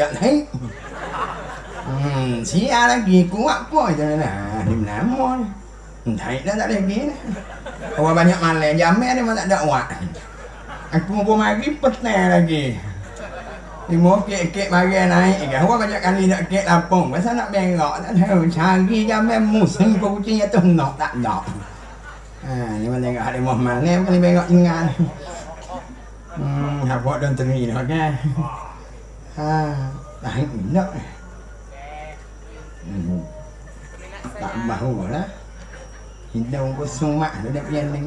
giận hết. Hmm, sia lagi kuat kuat je lah di thôi, thấy nó đã đi gini Orang banyak malam Jamil ni memang tak ada uat Aku pun mari petang lagi Lima kek-kek mari naik kan Orang banyak kali nak kek lapung Masa nak bengok Tak tahu Cari Jamil musim kucing itu Nak tak nak Ha, ni mana tengok hari Muhammad ni Kali bengok học Hmm, apa dan teri nak kan à, đại nó tạm bảo bảo đó. Nhìn đâu có xuống mạng nó đẹp nhân đấy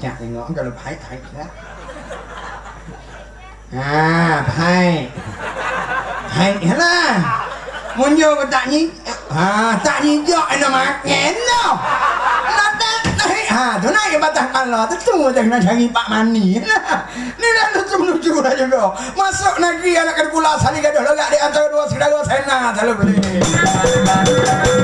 chặt cái ngõ gọi là phải thạch đó à phải. Phải hết là. Muốn vô mà tạ nhìn à tạ nhìn giỏi là mà nghén đâu. Là đây đấy à chỗ này bà tặng ăn lò tất tunggu teng na jangi pak mani. Ni na lu tum lu juga. Masuk lagi anak kan pula sani gaduh. Lo gak di antara dua dua sena selalu beli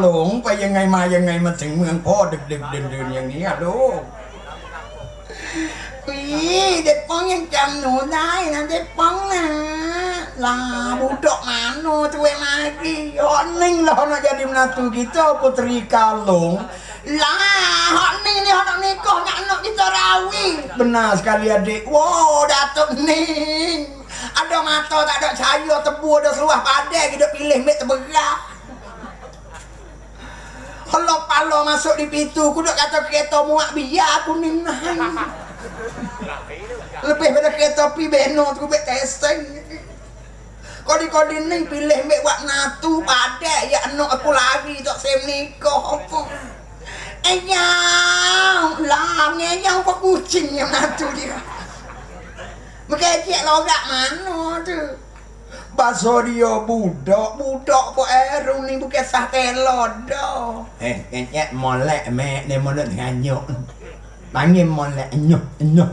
หลงไปยังไงมายังไงมาถึงเมืองพ่อดึกดึกดื่นดื่นอย่างนี้อะลูกปีเด็กป้องยังจำหนูได้นะเด็กป้องนะลาบุตรหมาโนตัวมากี่ฮอนนิ่งเรานะจะดิมนาตูกิเจ้าปุตรีกาหลงลาฮอนนี่นี่ฮอนนี่ก่อนนะนกอิสราวี benar sekali adik wow datuk ning ada mata tak ada cahaya tebu ada seluah pandai kita pilih kalau palo masuk di pintu aku duk kata kereta muak biar aku ni nahan lebih pada kereta pi beno tu mek testing Kau di kau di ni pilih mek buat natu padai ya anak aku lari tak sem nikah apa Ayang, lah ngeyang kau kucing yang natu dia. Mengecek lorak mana tu? Baso dia budak, budak po erung ni bukan sah telur dah. Eh, kenyek molek mek ni mulut nganyuk. Panggil molek nyuk, nyuk.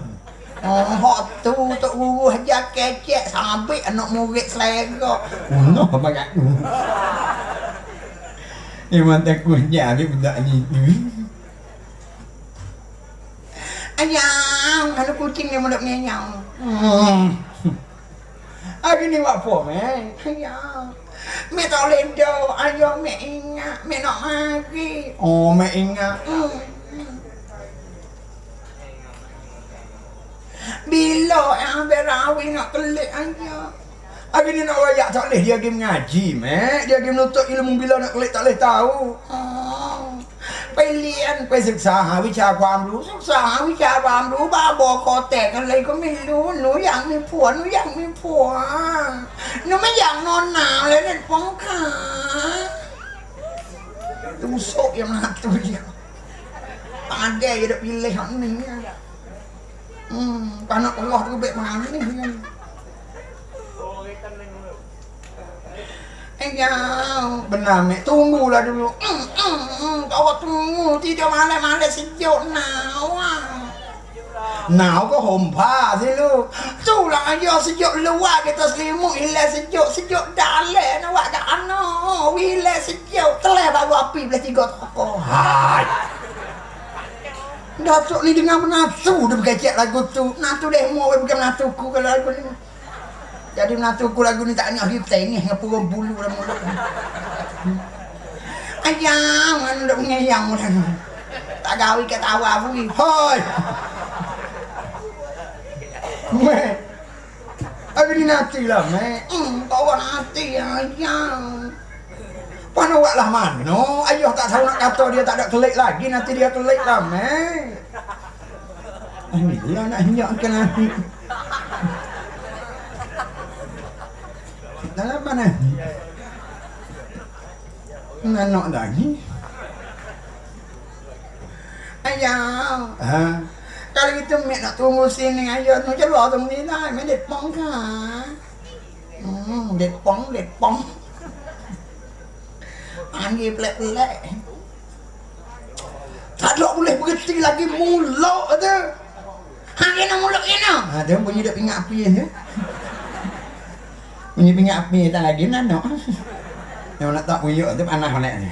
Oh, hot tu tok guru ajar kecek sampai anak murid selera. No, banyak. Ni mantan kunyah ni budak ni. Ayang, ada kucing yang mulut ngenyang. Hmm. Hari ni buat apa, Mek? Ayang. Mek tak boleh dah. Ayah, Mek ingat. Mek nak mari. Oh, Mek ingat. Bila yang berawi nak kelik ayah? Hari ni nak rayak tak boleh dia pergi mengaji, Mek. Dia pergi menuntut ilmu bila nak kelik tak boleh tahu. Oh. ไปเรียนไปศึกษาหาวิชาความรู้ศึกษาหาวิชาความรู้บ้าบอคอแตกอะไรก็ไม่รู้หนูอยากมีผัวหนูอยากมีผัวหนูไม่อยากนอนหนาวเลยเนี่ยป้องขาดูโซกยังหนักตัวเดียวปานแก่ระบินเลยครับนี่อืมปานออกหลอดก็เบะมานี่ไอ้ยาวบรรดาแม่ตู้งูแล้วดู pilih yang ini hmm panak Allah tu baik mana tunggu tidak malam-malam sejuk nau. ah. Nau hồn pha thế lu. Tu là do sejuk luar kita selimut ilah sejuk sejuk dalam nak buat kat ana. Ilah sejuk telah baru api belah tiga toko. Hai. Datuk ni dengar menatu dia berkecek lagu tu. Natu demo bukan menatuku kalau lagu ni. Jadi menatuku lagu ni tak nak hidup tengah dengan bulu dalam mulut. Ayang, mana duk ngeyang mudah. Tak gawi kat tawa bui. Hoi. Mek. Aku ni nanti lah, Mek. Hmm, bawa nanti, ayang. Mana buat lah mana? Ayah tak tahu nak kata dia tak ada kelik lagi. Nanti dia kelik lah, Mek. Inilah nak hinyakkan nanti. Dalam mana? Nak lagi? Ayah. Ha? Kalau kita mek nak tunggu sini aja tu jelah tu ni lah. Mek det pong ka. Hmm, det pong, det pong. Angin pelak-pelak. Tak ada boleh berhenti lagi mulak tu. Angin nak mulak ni nak. Ha, dia bunyi dia pingat api je. Bunyi pingat api tak lagi nak nak. Yang nak tak bunyi tu panas balik ni.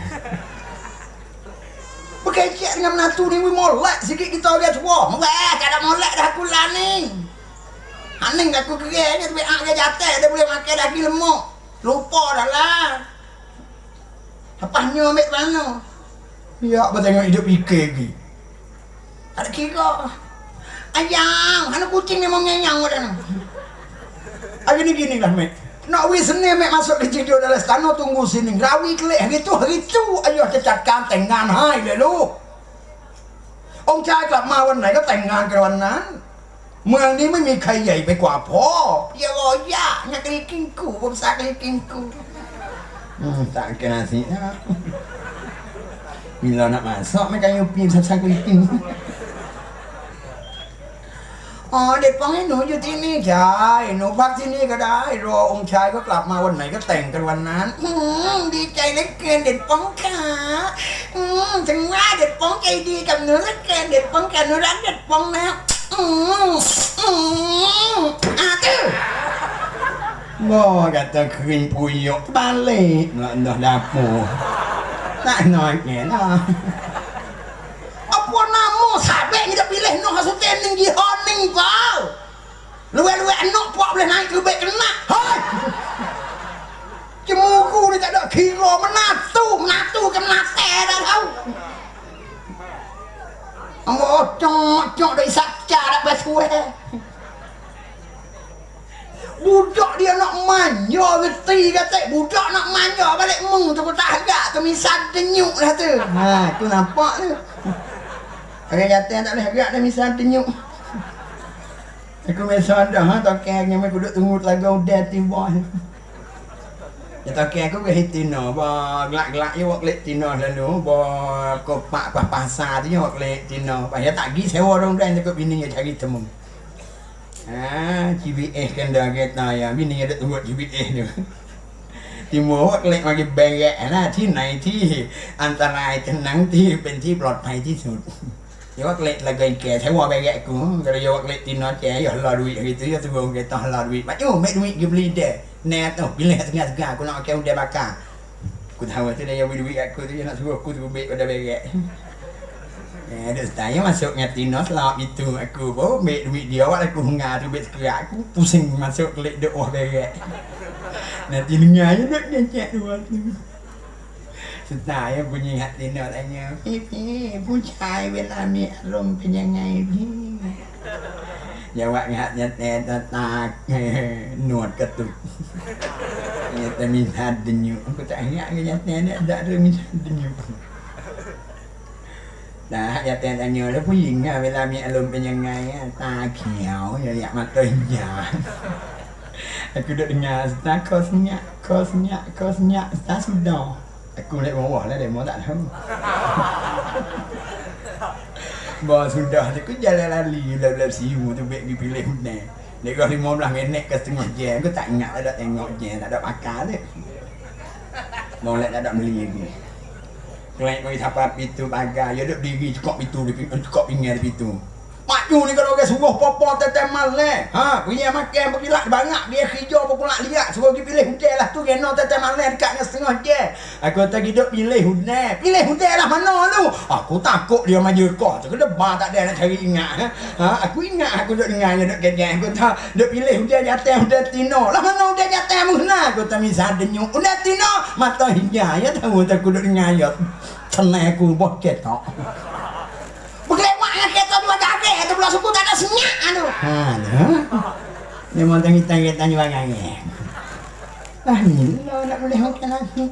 Berkecek dengan menatu ni, we molek sikit kita orang tua. Weh, tak ada molek dah aku lah ni. Aning aku kira ni, tapi ak jatuh, dia boleh makan daging lemuk. Lupa dah lah. Apa nyo ambil mana? Ya, apa tengok hidup fikir lagi. Tak ada kira. Ayang, anak kucing ni mau ngenyang dah ni. Hari ni gini lah, Mek. Nak wis seni mek masuk ke jidu dalam istana tunggu sini. Rawi kelek hari tu hari tu ayo kita จัดการแต่งงานให้เลยลูก องค์ชายกลับมาวันไหนก็แต่งงานกันวันนั้น เมืองนี้ไม่มีใครใหญ่ไปกว่าพ่อเยอะย่านักเรียนกินกูผมสักเรียนกินกูต่างกันสินะมีเราน้ามาสอบไม่กันอยู่ปีมสักสักเรียนกิน อ๋อเด็กฟังให้หนูอยู่ที่นี่ใช่หนูพักที่นี่ก็ได้ รอองค์ชายก็กลับมาวันไหนก็แต่งกันวันนั้น อืมดีใจเหลือเกินเด็กป้องขาอืมถึงว่าเด็กป้องใจดีกับหนูเหลือเกินเด็กป้องกับหนูรักเด็กป้องนะอืมอืมอาตื้อบอกกันจะคืนปุยยกบ้านเลยแล้วดอกดาปูน่าหน่อยแก่นะ pilih nak hasil tening jihad ning kau luwe-luwe anak puak boleh naik lebih kena hai cemuku ni tak ada kira menatu menatu ke menate dah tau Oh, cok, cok dari saca dah bersuai. Budak dia nak manja reti kata budak nak manja balik mung tu tak agak tu misal denyuk dah tu. Ha, tu nampak tu. Orang jatuh tak boleh agak dah misal denyuk. Aku mesra dah ha tokengnya mai duduk tunggu lagu udah tiba. Ya tokeng aku ke hitina ba gelak-gelak je wak lek tina lalu ba kopak pas pasar tu je wak lek tina. Pas ya tak gi sewa orang dan tekuk bini dia cari temu. Ha, GBS kan dah kereta ya. Bini ada tunggu GBS tu. Timur wak lek bagi bengek นะที่ไหนที่อันตรายจะนังที่เป็นที่ปลอดภัยที่สุด Ya wak lek lagi ke saya wa bengek aku. Kalau ya wak lek tino ce ya lah duit gitu ya tu orang kata lah duit. Pak yo mek duit dia beli dia. Net tu pilih tengah-tengah aku nak pakai dia bakar. Aku tahu tu dia beli duit aku tu dia nak suruh aku tu mek pada bengek. Eh, ada saya masuk dengan Tino selap itu aku pun mek duit dia awak aku dengar tu mek sekerak aku pusing masuk klik duk wah beret. Nanti dengar je nak ngecek dua tu. Saya bunyi hati Tino tanya, Pipi, ผู้ชายเวลามีอารมณ์เป็นยังไงพี่ Jawabnya nyata takหนวดกระตุก Nyata minta denyut. Aku tak ingat ke nyata ni ada ada minta denyut. นะอย่าแต่แต่เนื้อแล้วผู้หญิงอะเวลามีอารมณ์เป็นยังไงอะตาเขียวอย่าอยากมาเตือนยา aku duduk dengar Star kosnya kosnya kosnya Star sudah Aku nak bawa lah demo tak tahu bawa sudah tu aku jalan lali belah-belah siu tu baik pergi pilih hutan dia kau 15 minit ke setengah jam. Aku tak ingat ada tengok jam tak ada pakar tu boleh tak ada beli lagi. Kelek kau apa pintu pagar, ya duk diri cukok pintu di pintu, cukok pinggir di pintu. Pak Yu ni kalau orang suruh popo tetem malam. Ha, punya makan pergi lah banyak dia kerja pun pula lihat suruh pergi pilih hotel lah tu kena tetem malam dekat dengan setengah je. Aku tak hidup pilih hotel. Pilih hotel lah mana tu? Aku takut dia maju kau. Tu ada bar tak ada nak cari ingat. Ha, ha? aku ingat aku duk dia duk kerja. Aku tak duk pilih hotel jatah hotel Tino. Lah mana hotel jatah musna? Aku tak bisa denyuk. Hotel Tino mata hijau ya tahu tak aku duk dengar ya. Tenang aku buat ketok. jaga tu belah suku tak ada senyak tu. Ha, dah. Ni mau tangi tangi tanya bangangnya. Lah ni lo nak boleh makan lagi.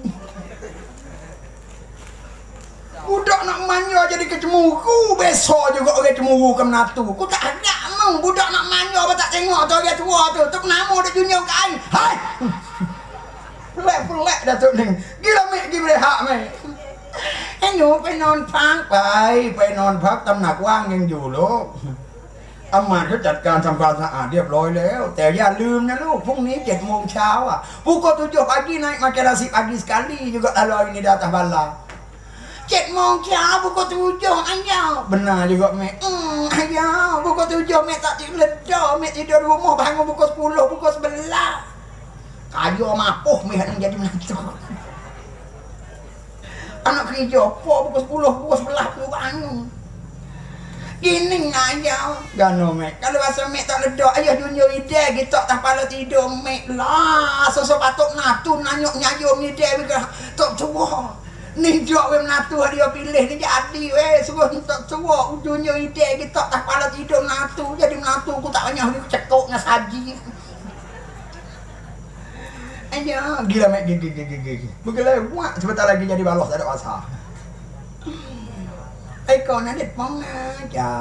Budak nak manja jadi kecemuru Besok juga orang cemuru ke menatu Ku tak agak mau Budak nak manja apa tak tengok tu orang tua tu Tu kenapa dia junjung kain Hai Pelak-pelak dah tu ni Gila mek gila boleh hak mek ให้หนูไปนอนพักไป ไปนอนพักตำหนักว่างยังอยู่ลูก อามาเขาจัดการทำความสะอาดเรียบร้อยแล้ว แต่อย่าลืมนะลูกพรุ่งนี้เจ็ดโมงเช้าอ่ะ pukul tujuh pagi naik makan nasi pagi sekali juga kalau ini di atas bala เจ็ดโมงเช้า pukul tujuh ayah benar juga mek hmm, ayah pukul tujuh mek tak tidur ledar mek tidur rumah bangun pukul sepuluh pukul sebelas kaya mapuh mek nak jadi menantu anak kerja apa pukul sepuluh pukul sebelas tu bangun Gini ayah Gano mek Kalau rasa mek tak ledak Ayah dunia ide Kita tak pala tidur mek lah Sosok patok natu Nanyuk nyayum ide Tak tua Ni jok weh menatu dia pilih ni jadi weh. Suruh tak tua Dunia ide Kita tak pala tidur natu. Jadi menatu aku tak banyak Dia cekuk dengan saji. Ayah Gila mek gigi gigi gigi. Begila buat. Sebentar lagi jadi balos ada ไอ้ก่อนนะเด็กป้องนะจ้า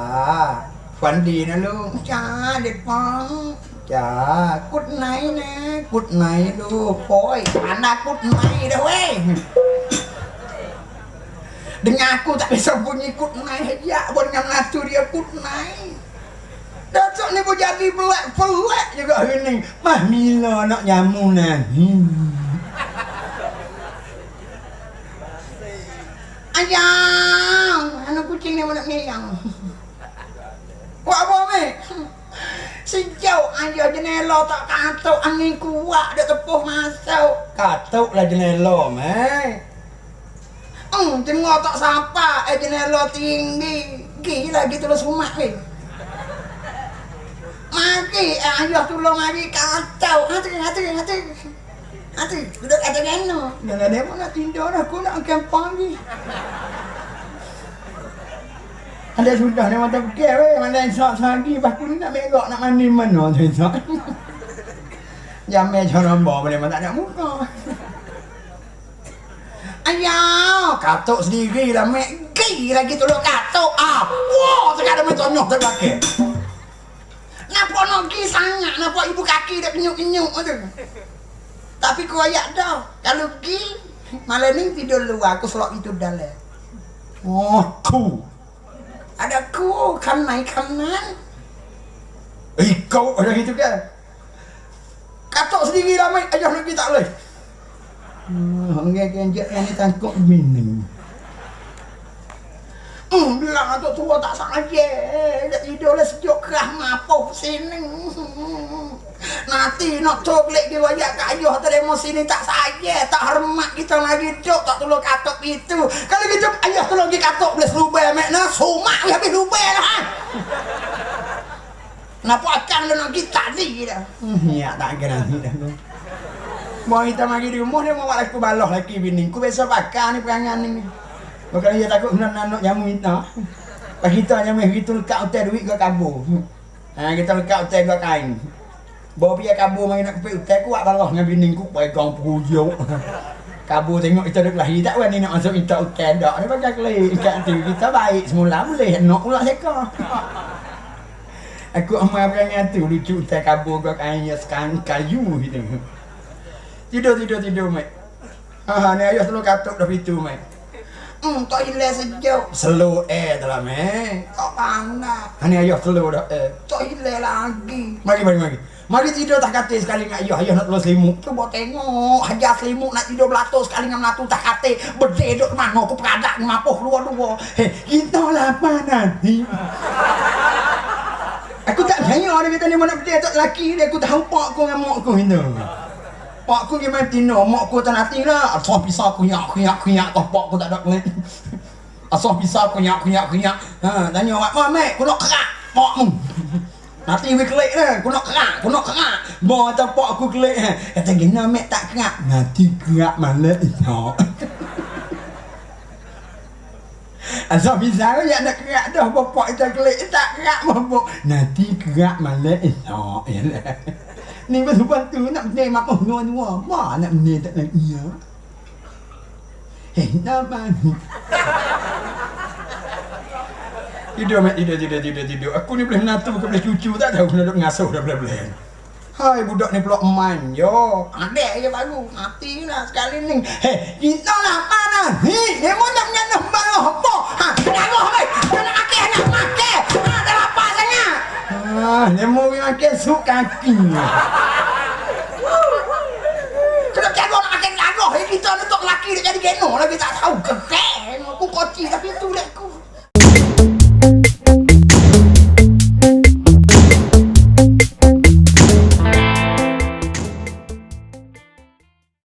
ฝันดีนะลูกจ้าเด็กป้องจ้ากุดไหนนะกุดไหนลูกโอ้ยอันนะกุดไหนนะเว้ย dengan aku tak bisa bunyi kut naik ya buat dengan natu dia kut naik Datuk ni pun jadi pelak-pelak juga hari ni. Mah Mila nak nyamu nanti. Hmm. Ayang, anak kucing ni nak ngeyang. Buat apa ni? Sejauh ayah jenela tak katuk angin kuat dia tepuh masuk. Katuk lah jenela, meh. Hmm, tengok tak siapa, eh jenela tinggi. Gila gitu lah sumak ni. Mari, eh, ayah tolong mari kacau. Hati, hati, hati. Hati, duduk kata kena. Nenek dia nak tidur dah, aku nak kempang ni. Ada sudah dia mata pekir weh, mana esok lagi, lepas aku ni nak megak nak mandi mana tu esok. Jamai cara bawa boleh tak ada muka. Ayah, katuk sendiri lah, mek. Gay lagi tu katuk. Ah, wah, sekarang main tonyok terbakar. Nampak nogi sangat, nampak ibu kaki dia kenyuk-kenyuk tu. Tapi kau ayak dah. Kalau pergi, malam ni tidur luar. Aku selok itu dalam. Oh, ku. Ada ku, kan naik kanan. Eh, kau ada gitu kan? Katok sendiri lah, Mike. Ajak lagi tak boleh. Hmm, Hongga kenjak yang ni tangkuk minum. Hmm, bilang tu tua tak saja. Dia tidur lah sejuk kerah mapuh sini. Nanti nak coklat dia wajak kat ayah terima sini tak saja. Tak hormat kita lagi duk. Tak tolong katuk itu. Kalau gitu ayah tolong pergi katuk boleh selubai. Mek nak sumak habis lubai lah. Ha? Kenapa akan lu nak kita tadi dah? Hmm, ya, tak kena nanti dah. Mau kita mari di rumah dia mau aku baloh lagi bini. Ku biasa pakai ni perangan ni. Bukan dia takut nak nak jamu minta. Pak kita meh gitu lekat hotel duit ke kabur. Ha kita lekat hotel ke kain. Bawa dia kabur mari nak pergi hotel kuat balah dengan bini ku pegang pujuk. Kabur tengok kita dah lahir tak wani nak masuk minta hotel dak. Ni pakai kelik ikat tu kita baik semula boleh nak pula seka. Aku amal perangai tu lucu hotel kabur ke kain sekarang kayu gitu. Tidur tidur tidur mek. Ha ni ayah selalu katuk dah pintu mek. Hmm, tak hilang sejauh. Slow air dalam eh. Tak panas. Ini ayah slow dah eh. Tak hilang lagi. Mari, mari, mari. Mari tidur tak kata sekali dengan ayah. Ayah nak telur selimut. Cuba tengok. Hajar selimut nak tidur belatur sekali dengan melatu tak kata. Berdeh duduk mana. Aku peradak ni mapuh luar-luar. Hei, kita lapar nanti. Aku tak percaya dia kata ni mana berdeh tak lelaki dia. Aku tahu pak aku dengan mak aku ini. Pak aku gimana tino, mak aku tak nanti lah. Asal pisah aku nyak, kunyak, kunyak. Kau pak aku tak ada kulit. Asal pisah aku nyak, kunyak, kunyak. Ha, tanya awak, mak, mek, aku nak kerak. Pak mu. Nanti we kelik lah. Aku nak kerak, aku nak kerak. Tak pak aku kelik. Kata gina, mek tak kerak. Nanti kerak malam itu. Asal pisah aku nak kerak dah. Bapak kita kelik tak kerak, bapak. Nanti kerak itu. Yalah. Ni baru bantu nak benda mak oh nuan nuan. Ma nak benda tak nak iya. Eh, nama ni. Tidur, mak. Tidur, tidur, tidur, tidur. Aku ni boleh menatu, bukan boleh cucu. Tak tahu, nak duduk ngasuh dah boleh-boleh. Hai budak ni pula main yo. Adik je baru mati lah sekali ni. Hei, kita lah mana? Hei, dia mau nak nyanyi baru apa? Ha, kenapa roh hai. Kena akeh nak mati. Ha, dah apa sangat? Ha, dia mau pergi makan sup kaki. Kena kena nak makan lagu. Hei, kita ni tok laki dia jadi geno lagi tak tahu. Kekeh, aku koci tapi